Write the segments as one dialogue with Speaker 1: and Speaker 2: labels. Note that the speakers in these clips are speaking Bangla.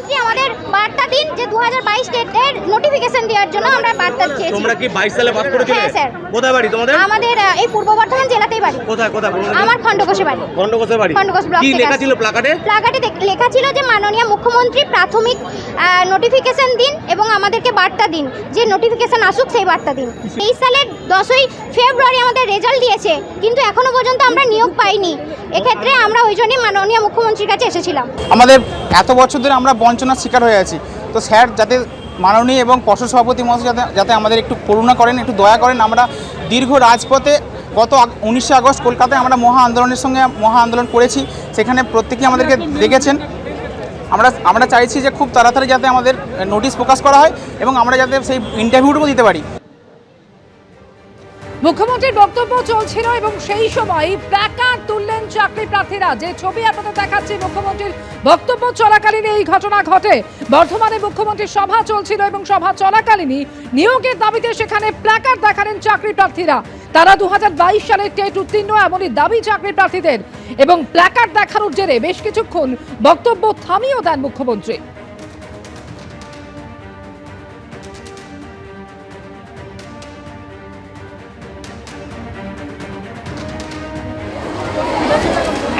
Speaker 1: মুখ্যমন্ত্রী আমাদের বার্তা দিন যে দু হাজার বাইশ ডেটের নোটিফিকেশন দেওয়ার জন্য আমরা বার্তা চেয়েছি
Speaker 2: তোমরা কি বাইশ সালে পাস করেছিলে
Speaker 1: হ্যাঁ, স্যার।
Speaker 2: কোথায় বাড়ি তোমাদের?
Speaker 1: আমাদের এই পূর্ব বর্ধমান জেলাতেই বাড়ি।
Speaker 2: কোথায় কোথায়
Speaker 1: আমার খণ্ডকোষে বাড়ি। ব্লক
Speaker 2: কি লেখা ছিল
Speaker 1: লেখা ছিল যে মাননীয় মুখ্যমন্ত্রী প্রাথমিক নোটিফিকেশন দিন এবং আমাদেরকে বার্তা দিন। যে নোটিফিকেশন আসুক সেই বার্তা দিন। তেইশ সালের দশই ফেব্রুয়ারি আমাদের রেজাল্ট দিয়েছে কিন্তু এখনও পর্যন্ত আমরা নিয়োগ পাইনি। এক্ষেত্রে আমরা ওই জন্যই মাননীয় মুখ্যমন্ত্রীর কাছে এসেছিলাম।
Speaker 3: আমাদের এত বছর ধরে আমরা বঞ্চনার শিকার হয়ে আছি। তো স্যার, যাতে মাননীয় এবং পর্ষদ সভাপতি মহাশয় যাতে যাতে আমাদের একটু করুণা করেন, একটু দয়া করেন, আমরা দীর্ঘ রাজপথে গত উনিশে আগস্ট কলকাতায় আমরা মহা আন্দোলনের সঙ্গে মহা আন্দোলন করেছি। সেখানে প্রত্যেকেই আমাদেরকে দেখেছেন আমরা আমরা চাইছি যে খুব তাড়াতাড়ি যাতে আমাদের নোটিশ প্রকাশ করা হয় এবং আমরা যাতে সেই ইন্টারভিউটুকু দিতে পারি।
Speaker 4: মুখ্যমন্ত্রীর বক্তব্য চলছিল এবং সেই সময় প্ল্যাকার্ড তুললেন চাকরি প্রার্থীরা। যে ছবি আপনাদের দেখাচ্ছি, মুখ্যমন্ত্রীর বক্তব্য চলাকালীন এই ঘটনা ঘটে। বর্ধমানে মুখ্যমন্ত্রীর সভা চলছিল এবং সভা চলাকালীনই নিয়োগের দাবিতে সেখানে প্ল্যাকার্ড দেখালেন চাকরি প্রার্থীরা। তারা দু হাজার বাইশ সালের টেট উত্তীর্ণ, এমনই দাবি চাকরি প্রার্থীদের। এবং প্ল্যাকার্ড দেখানোর জেরে বেশ কিছুক্ষণ বক্তব্য থামিয়েও দেন মুখ্যমন্ত্রী।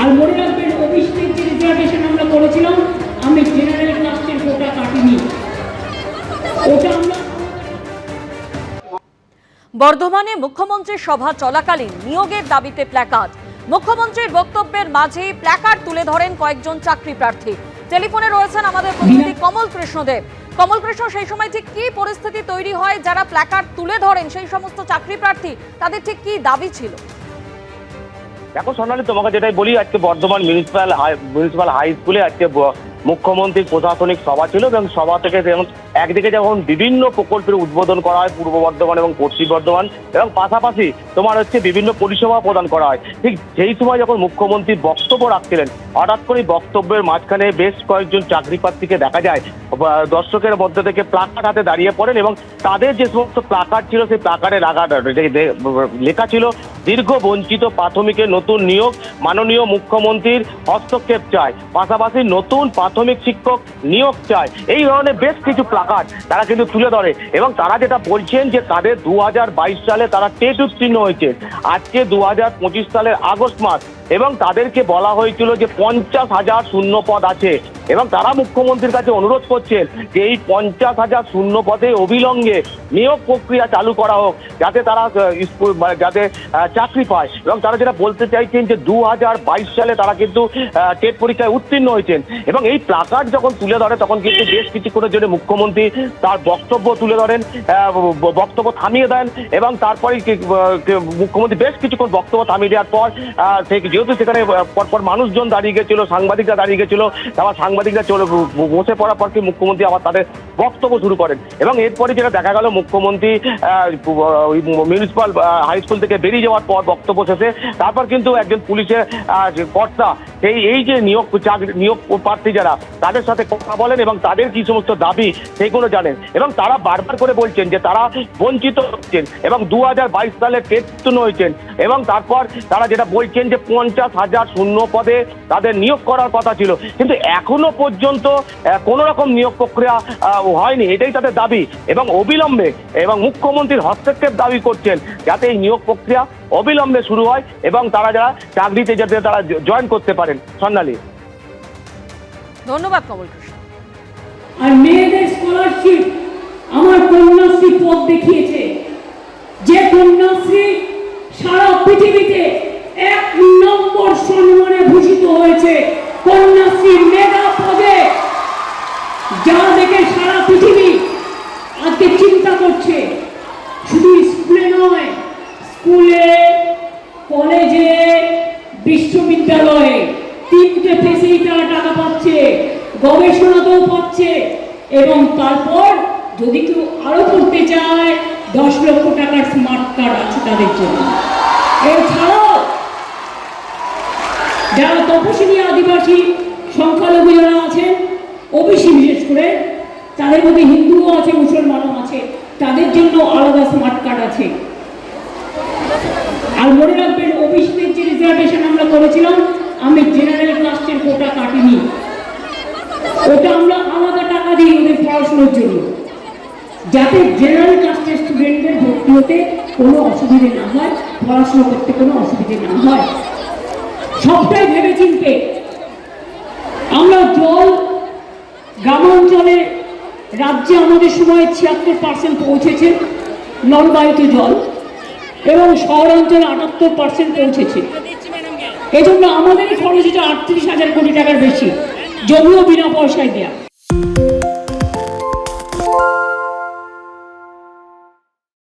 Speaker 5: আর মনে রাখবেন ওবিসির যে রিজার্ভেশন আমরা করেছিলাম আমি জেনারেল কাস্টের কোটা কাটিনি। ওটা আমরা
Speaker 6: বর্ধমানে মুখ্যমন্ত্রীর সভা চলাকালীন নিয়োগের দাবিতে প্ল্যাকার্ড। মুখ্যমন্ত্রীর বক্তব্যের মাঝেই প্ল্যাকার্ড তুলে ধরেন কয়েকজন চাকরি প্রার্থী। টেলিফোনে রয়েছেন আমাদের প্রতিনিধি কমল কৃষ্ণদেব। কমল কৃষ্ণ সেই সময় ঠিক কি পরিস্থিতি তৈরি হয়? যারা প্ল্যাকার্ড তুলে ধরেন সেই সমস্ত চাকরি প্রার্থী তাদের ঠিক কি দাবি ছিল?
Speaker 7: দেখো সোনালি, তোমাকে যেটাই বলি, আজকে Bardhaman municipal high municipal high স্কুলে আজকে মুখ্যমন্ত্রী মুখ্যমন্ত্রীর প্রশাসনিক সভা ছিল এবং সভা থেকে যেমন একদিকে যেমন বিভিন্ন প্রকল্পের উদ্বোধন করা হয় পূর্ব বর্ধমান এবং পশ্চিম বর্ধমান, এবং পাশাপাশি তোমার হচ্ছে বিভিন্ন পরিষেবা প্রদান করা হয়। ঠিক সেই সময় যখন মুখ্যমন্ত্রী বক্তব্য রাখছিলেন, হঠাৎ করে বক্তব্যের মাঝখানে বেশ কয়েকজন চাকরি প্রার্থীকে দেখা যায়। দর্শকের মধ্যে থেকে প্লাকার্ড হাতে দাঁড়িয়ে পড়েন এবং তাদের যে সমস্ত প্লাকার্ড ছিল, সেই প্লাকার্ডে লাগা লেখা ছিল, দীর্ঘ বঞ্চিত প্রাথমিকের নতুন নিয়োগ মাননীয় মুখ্যমন্ত্রীর হস্তক্ষেপ চায়। পাশাপাশি নতুন প্রাথমিক শিক্ষক নিয়োগ চায়। এই ধরনের বেশ কিছু প্লাকার্ড তারা কিন্তু তুলে ধরে। এবং তারা যেটা বলছেন যে তাদের দু হাজার বাইশ সালে তারা টেট উত্তীর্ণ হয়েছে। আজকে দু হাজার পঁচিশ সালের আগস্ট মাস। এবং তাদেরকে বলা হয়েছিল যে পঞ্চাশ হাজার শূন্য পদ আছে। এবং তারা মুখ্যমন্ত্রীর কাছে অনুরোধ করছেন যে এই পঞ্চাশ হাজার শূন্য পদে অবিলম্বে নিয়োগ প্রক্রিয়া চালু করা হোক, যাতে তারা স্কুল মানে যাতে চাকরি পায়। এবং তারা যেটা বলতে চাইছেন যে দু হাজার বাইশ সালে তারা কিন্তু টেট পরীক্ষায় উত্তীর্ণ হয়েছেন। এবং এই প্লাকার্ড যখন তুলে ধরে, তখন কিন্তু বেশ কিছুক্ষণের জন্য মুখ্যমন্ত্রী তার বক্তব্য তুলে ধরেন বক্তব্য থামিয়ে দেন এবং তারপরে মুখ্যমন্ত্রী বেশ কিছুক্ষণ বক্তব্য থামিয়ে দেওয়ার পর যেহেতু সেখানে পরপর মানুষজন দাঁড়িয়ে গেছিল, সাংবাদিকরা দাঁড়িয়ে গেছিল তারপর সাংবাদিকরা চলে বসে পড়ার পর কি মুখ্যমন্ত্রী আবার তাদের বক্তব্য শুরু করেন। এবং এরপরে যেটা দেখা গেল, মুখ্যমন্ত্রী মিউনিসিপাল হাই স্কুল থেকে বেরিয়ে যাওয়ার পর বক্তব্য শেষে, তারপর কিন্তু একজন পুলিশের কর্তা সেই এই যে নিয়োগ চাকরি, নিয়োগ প্রার্থী যারা, তাদের সাথে কথা বলেন এবং তাদের কি সমস্ত দাবি সেগুলো জানেন। এবং তারা বারবার করে বলছেন যে তারা বঞ্চিত হচ্ছেন এবং দু হাজার বাইশ সালে টেট হয়েছেন এবং তারপর তারা যেটা বলছেন যে পঞ্চাশ হাজার শূন্য পদে তাদের নিয়োগ করার কথা ছিল। কিন্তু এখনও পর্যন্ত কোনো রকম নিয়োগ প্রক্রিয়া হয়নি, এটাই তাদের দাবি। এবং অবিলম্বে এবং মুখ্যমন্ত্রীর হস্তক্ষেপ দাবি করছেন যাতে এই নিয়োগ প্রক্রিয়া অবিলম্বে শুরু হয় এবং তারা যারা চাকরিতে যাতে তারা জয়েন করতে পারেন। সন্ধ্যালি।
Speaker 6: ধন্যবাদ কমল কৃষ্ণ।
Speaker 5: আর মেয়েদের স্কলারশিপ আমার কন্যাশ্রী পথ দেখিয়েছে যে কন্যাশ্রী সারা পৃথিবীতে এক নম্বর সম্মানে ভূষিত হয়েছে কন্যাশ্রীর মেগা পদে যা দেখে সারা পৃথিবী আজকে চিন্তা করছে শুধু স্কুলে নয় স্কুলে কলেজে বিশ্ববিদ্যালয়ে ফেসেই তারা টাকা পাচ্ছে গবেষণাতেও পাচ্ছে। এবং তারপর যদি কেউ আরও করতে চায়, দশ লক্ষ টাকার স্মার্ট কার্ড আছে তাদের জন্য। এছাড়াও যারা তপশিলি আদিবাসী সংখ্যালঘু যারা আছেন, ওবিসি বিশেষ করে, তাদের মধ্যে হিন্দুও আছে, মুসলমানও আছে, তাদের জন্য আলাদা স্মার্ট কার্ড আছে। আর মনে রাখবেন, ওবিসিদের যে রিজার্ভেশন আমরা করেছিলাম, আমি জেনারেল ওটা আমরা আলাদা পড়াশোনার জন্য। যাতে জেনারেল কাস্টের স্টুডেন্টদের ভর্তি হতে কোনো অসুবিধে না হয়, পড়াশোনা করতে কোনো অসুবিধে না হয়। সবটাই ভেবে চিনতে আমরা জল গ্রামাঞ্চলে রাজ্যে আমাদের সময় ছিয়াত্তর পার্সেন্ট পৌঁছেছে নলবায়ুতে জল, এবং শহরাঞ্চলে আটাত্তর পার্সেন্ট পৌঁছেছে। এজন্য আমাদের খরচ হচ্ছে আটত্রিশ হাজার কোটি টাকার বেশি। জমিও বিনা পয়সায় দেয়া।